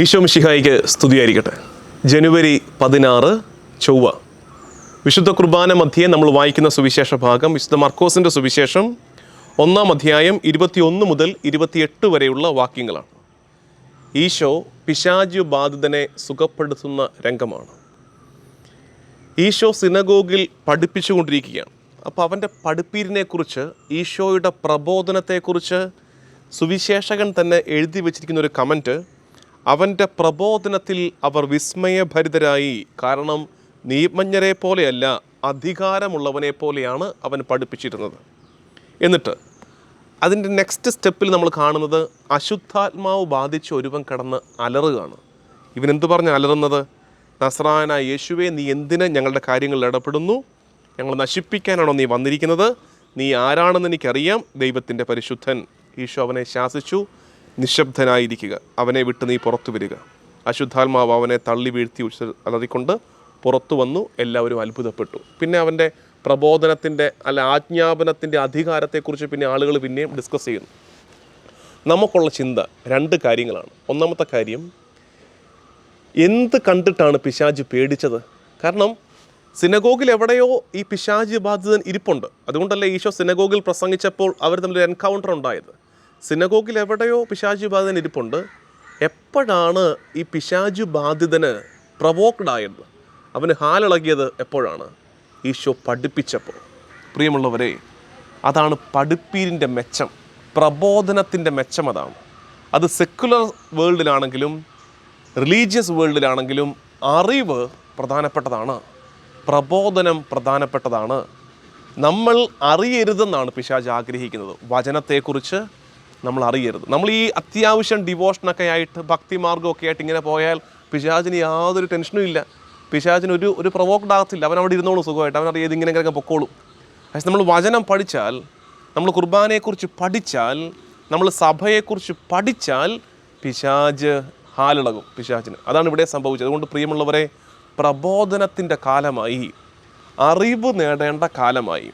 ഈശോ മിഷിഹായിക്ക് സ്തുതിയായിരിക്കട്ടെ. ജനുവരി പതിനാറ് ചൊവ്വ. വിശുദ്ധ കുർബാന മധ്യേ നമ്മൾ വായിക്കുന്ന സുവിശേഷ ഭാഗം വിശുദ്ധ മർക്കോസിന്റെ സുവിശേഷം ഒന്നാം അധ്യായം ഇരുപത്തിയൊന്ന് മുതൽ ഇരുപത്തിയെട്ട് വരെയുള്ള വാക്യങ്ങളാണ്. ഈശോ പിശാചു ബാധിതനെ സുഖപ്പെടുത്തുന്ന രംഗമാണ്. ഈശോ സിനഗോഗിൽ പഠിപ്പിച്ചുകൊണ്ടിരിക്കുകയാണ്. അപ്പോൾ അവന്റെ പഠിപ്പീരിനെക്കുറിച്ച് ഈശോയുടെ പ്രബോധനത്തെക്കുറിച്ച് സുവിശേഷകൻ തന്നെ എഴുതി വെച്ചിരിക്കുന്ന ഒരു കമന്റ് അവന്റെ പ്രബോധനത്തിൽ അവർ വിസ്മയഭരിതരായി. കാരണം നിയമജ്ഞരെ പോലെയല്ല അധികാരമുള്ളവനെ പോലെയാണ് അവൻ പഠിപ്പിച്ചിരുന്നത്. എന്നിട്ട് അതിന്റെ നെക്സ്റ്റ് സ്റ്റെപ്പിൽ നമ്മൾ കാണുന്നത് അശുദ്ധാത്മാവ് ബാധിച്ച് ഒരുവൻ കടന്ന് അലറുകയാണ്. എന്തു പറഞ്ഞ് അലറുന്നത്? നസ്രാന യേശുവെ നീ എന്തിന് ഞങ്ങളുടെ കാര്യങ്ങളിൽ ഇടപെടുന്നു? ഞങ്ങൾ നശിപ്പിക്കാനാണോ നീ വന്നിരിക്കുന്നത്? നീ ആരാണെന്ന് എനിക്കറിയാം. ദൈവത്തിന്റെ പരിശുദ്ധൻ. ഈശോ അവനെ ശാസിച്ചു. നിശബ്ദനായിരിക്കുക. അവനെ വിട്ട് നീ പുറത്തു വരിക. അശുദ്ധാത്മാവ് അവനെ തള്ളി വീഴ്ത്തി ഉച്ച- അലറിക്കൊണ്ട് പുറത്തു വന്നു. എല്ലാവരും അത്ഭുതപ്പെട്ടു. പിന്നെ അവന്റെ പ്രബോധനത്തിന്റെ അല്ല ആജ്ഞാപനത്തിന്റെ അധികാരത്തെക്കുറിച്ച് പിന്നെ ആളുകൾ പിന്നെയും ഡിസ്കസ് ചെയ്യുന്നു. നമുക്കുള്ള ചിന്ത രണ്ട് കാര്യങ്ങളാണ്. ഒന്നാമത്തെ കാര്യം എന്ത് കണ്ടിട്ടാണ് പിശാജ് പേടിച്ചത്? കാരണം സിനഗോഗിൽ എവിടെയോ ഈ പിശാജ് ബാധിതൻ ഇരിപ്പുണ്ട്. അതുകൊണ്ടല്ലേ ഈശോ സിനഗോഗിൽ പ്രസംഗിച്ചപ്പോൾ അവർ തമ്മിൽ എൻകൗണ്ടർ ഉണ്ടായത്. സിനഗോഗിൽ എവിടെയോ പിശാചു ബാധിതൻ ഇരിപ്പുണ്ട്. എപ്പോഴാണ് ഈ പിശാചു ബാധിതന് പ്രവോക്ഡ് ആയത്? അവന് ഹാലിളകിയത് എപ്പോഴാണ്? ഈശോ പഠിപ്പിച്ചപ്പോൾ. പ്രിയമുള്ളവരെ അതാണ് പഠിപ്പീരിന്റെ മെച്ചം പ്രബോധനത്തിന്റെ മെച്ചം അതാണ്. അത് സെക്കുലർ വേൾഡിലാണെങ്കിലും റിലീജിയസ് വേൾഡിലാണെങ്കിലും അറിവ് പ്രധാനപ്പെട്ടതാണ്. പ്രബോധനം പ്രധാനപ്പെട്ടതാണ്. നമ്മൾ അറിയരുതെന്നാണ് പിശാജ് ആഗ്രഹിക്കുന്നത്. വചനത്തെക്കുറിച്ച് നമ്മൾ അറിയരുത് നമ്മൾ ഈ അത്യാവശ്യം ഡിവോഷനൊക്കെ ആയിട്ട് ഭക്തിമാർഗമൊക്കെ ആയിട്ട് ഇങ്ങനെ പോയാൽ പിശാചിന് യാതൊരു ടെൻഷനും ഇല്ല. പിശാചിന് ഒരു ഒരു പ്രൊവോക്ഡ് ആകത്തില്ല. അവൻ അവിടെ ഇരുന്നോളും സുഖമായിട്ട്. അവൻ ഇങ്ങനെ ഇങ്ങനെ പൊക്കോളും. പക്ഷെ നമ്മൾ വചനം പഠിച്ചാൽ നമ്മൾ കുർബാനയെക്കുറിച്ച് പഠിച്ചാൽ നമ്മൾ സഭയെക്കുറിച്ച് പഠിച്ചാൽ പിശാജ് ഹാലിളകും പിശാചിന്. അതാണ് ഇവിടെ സംഭവിച്ചത്. അതുകൊണ്ട് പ്രിയമുള്ളവരെ പ്രബോധനത്തിന്റെ കാലമായി അറിവ് നേടേണ്ട കാലമായി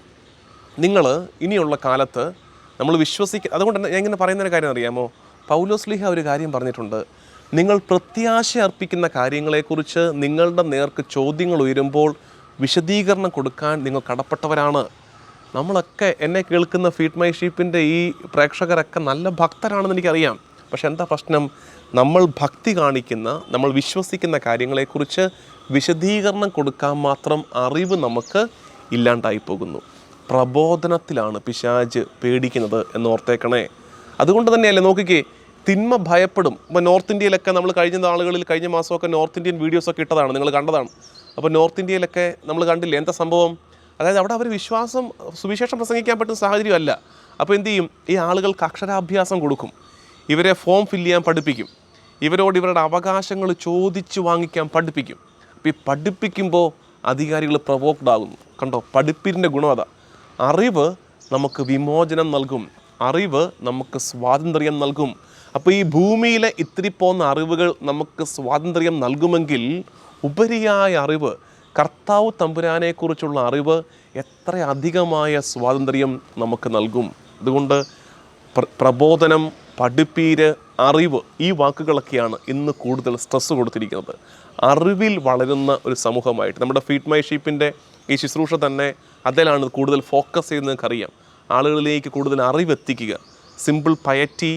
നിങ്ങൾ ഇനിയുള്ള കാലത്ത് നമ്മൾ വിശ്വസിക്ക അതുകൊണ്ട് ഞാൻ ഇങ്ങനെ പറയുന്ന ഒരു കാര്യം അറിയാമോ? പൗലോസ്ലിഹ ഒരു കാര്യം പറഞ്ഞിട്ടുണ്ട്. നിങ്ങൾ പ്രത്യാശ അർപ്പിക്കുന്ന കാര്യങ്ങളെക്കുറിച്ച് നിങ്ങളുടെ നേർക്ക് ചോദ്യങ്ങൾ ഉയരുമ്പോൾ വിശദീകരണം കൊടുക്കാൻ നിങ്ങൾ കടപ്പെട്ടവരാണ്. നമ്മളൊക്കെ എന്നെ കേൾക്കുന്ന ഫീഡ് മൈ ഷീപ്പിന്റെ ഈ പ്രേക്ഷകരൊക്കെ നല്ല ഭക്തരാണെന്ന് എനിക്കറിയാം. പക്ഷെ എന്താ പ്രശ്നം? നമ്മൾ ഭക്തി കാണിക്കുന്ന നമ്മൾ വിശ്വസിക്കുന്ന കാര്യങ്ങളെക്കുറിച്ച് വിശദീകരണം കൊടുക്കാൻ മാത്രം അറിവ് നമുക്ക് ഇല്ലാണ്ടായി പോകുന്നു. പ്രബോധനത്തിലാണ് പിശാജ് പേടിക്കുന്നത് എന്ന് ഓർത്തേക്കണേ അതുകൊണ്ട് തന്നെയല്ലേ നോക്കിക്കേ തിന്മ ഭയപ്പെടും. ഇപ്പോൾ നോർത്ത് ഇന്ത്യയിലൊക്കെ നമ്മൾ കഴിഞ്ഞ നാളുകളിൽ കഴിഞ്ഞ മാസമൊക്കെ നോർത്ത് ഇന്ത്യൻ വീഡിയോസൊക്കെ ഇട്ടതാണ് നിങ്ങൾ കണ്ടതാണ്. അപ്പോൾ നോർത്ത് ഇന്ത്യയിലൊക്കെ നമ്മൾ കണ്ടില്ലേ എന്താ സംഭവം? അതായത് അവിടെ അവർ വിശ്വാസം സുവിശേഷം പ്രസംഗിക്കാൻ പറ്റുന്ന സാഹചര്യമല്ല. അപ്പോൾ എന്ത് ചെയ്യും? ഈ ആളുകൾക്ക് അക്ഷരാഭ്യാസം കൊടുക്കും. ഇവരെ ഫോം ഫില്ല് ചെയ്യാൻ പഠിപ്പിക്കും. ഇവരോട് ഇവരുടെ അവകാശങ്ങൾ ചോദിച്ചു വാങ്ങിക്കാൻ പഠിപ്പിക്കും. അപ്പോൾ ഈ പഠിപ്പിക്കുമ്പോൾ അധികാരികൾ പ്രവോക്ഡ് ആകുന്നു കണ്ടോ? പഠിപ്പിന്റെ ഗുണം അതാ. അറിവ് നമുക്ക് വിമോചനം നൽകും. അറിവ് നമുക്ക് സ്വാതന്ത്ര്യം നൽകും. അപ്പോൾ ഈ ഭൂമിയിലെ ഇത്തിരി പോകുന്ന അറിവുകൾ നമുക്ക് സ്വാതന്ത്ര്യം നൽകുമെങ്കിൽ ഉപരിയായ അറിവ് കർത്താവ് തമ്പുരാനെക്കുറിച്ചുള്ള അറിവ് എത്ര അധികമായ സ്വാതന്ത്ര്യം നമുക്ക് നൽകും. അതുകൊണ്ട് പ്രബോധനം പഠിപ്പീര് അറിവ് ഈ വാക്കുകളൊക്കെയാണ് ഇന്ന് കൂടുതൽ സ്ട്രെസ് കൊടുത്തിരിക്കുന്നത്. അറിവിൽ വളരുന്ന ഒരു സമൂഹമായിട്ട് നമ്മുടെ ഫീഡ് മൈ ഷീപ്പിന്റെ ഈ ശുശ്രൂഷ തന്നെ അതിലാണ് കൂടുതൽ ഫോക്കസ് ചെയ്യുന്നത് നിങ്ങൾക്കറിയാം ആളുകളിലേക്ക് കൂടുതൽ അറിവെത്തിക്കുക. സിമ്പിൾ പയറ്റി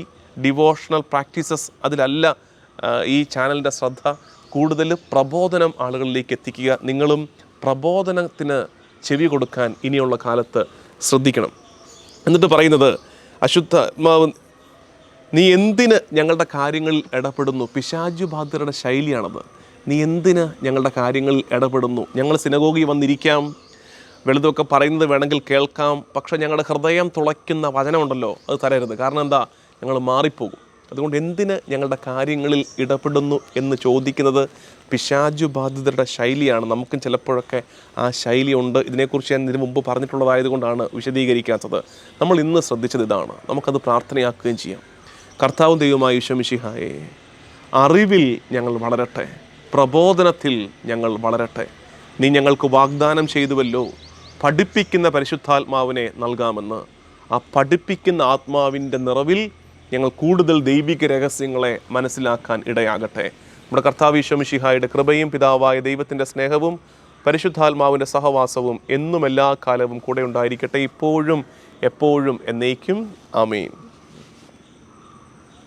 ഡിവോഷണൽ പ്രാക്ടീസസ് അതിലല്ല ഈ ചാനലിന്റെ ശ്രദ്ധ കൂടുതൽ പ്രബോധനം ആളുകളിലേക്ക് എത്തിക്കുക. നിങ്ങളും പ്രബോധനത്തിന് ചെവി കൊടുക്കാൻ ഇനിയുള്ള കാലത്ത് ശ്രദ്ധിക്കണം. എന്നിട്ട് പറയുന്നത് അശുദ്ധാത്മാവ് നീ എന്തിന് ഞങ്ങളുടെ കാര്യങ്ങളിൽ ഇടപെടുന്നു? പിശാജു ബാധിതരുടെ ശൈലിയാണത്. നീ എന്തിന് ഞങ്ങളുടെ കാര്യങ്ങളിൽ ഇടപെടുന്നു? ഞങ്ങൾ സിനഗോഗി വന്നിരിക്കാം. വെളുതൊക്കെ പറയുന്നത് വേണമെങ്കിൽ കേൾക്കാം. പക്ഷേ ഞങ്ങളുടെ ഹൃദയം തുളയ്ക്കുന്ന വചനമുണ്ടല്ലോ അത് തരരുത്. കാരണം എന്താ? ഞങ്ങൾ മാറിപ്പോകും. അതുകൊണ്ട് എന്തിന് ഞങ്ങളുടെ കാര്യങ്ങളിൽ ഇടപെടുന്നു എന്ന് ചോദിക്കുന്നത് പിശാജു ബാധിതരുടെ ശൈലിയാണ്. നമുക്കും ചിലപ്പോഴൊക്കെ ആ ശൈലിയുണ്ട് ഇതിനെക്കുറിച്ച് ഞാൻ ഇതിനു മുമ്പ് പറഞ്ഞിട്ടുള്ളതായതുകൊണ്ടാണ് വിശദീകരിക്കാത്തത്. നമ്മൾ ഇന്ന് ശ്രദ്ധിച്ചത് ഇതാണ്. നമുക്കത് പ്രാർത്ഥനയാക്കുകയും ചെയ്യാം. കർത്താവും ദൈവമായ വിഷമിഷിഹായേ അറിവിൽ ഞങ്ങൾ വളരട്ടെ. പ്രബോധനത്തിൽ ഞങ്ങൾ വളരട്ടെ. നീ ഞങ്ങൾക്ക് വാഗ്ദാനം ചെയ്തുവല്ലോ. പഠിപ്പിക്കുന്ന പരിശുദ്ധാത്മാവിനെ നൽകാമെന്ന്. ആ പഠിപ്പിക്കുന്ന ആത്മാവിന്റെ നിറവിൽ ഞങ്ങൾ കൂടുതൽ ദൈവിക രഹസ്യങ്ങളെ മനസ്സിലാക്കാൻ ഇടയാകട്ടെ. നമ്മുടെ കർത്താവ് ഈശ്വമിഷിഹായുടെ കൃപയും പിതാവായ ദൈവത്തിന്റെ സ്നേഹവും പരിശുദ്ധാത്മാവിന്റെ സഹവാസവും എന്നും എല്ലാ കാലവും കൂടെ ഉണ്ടായിരിക്കട്ടെ. ഇപ്പോഴും എപ്പോഴും എന്നേക്കും. ആമീൻ.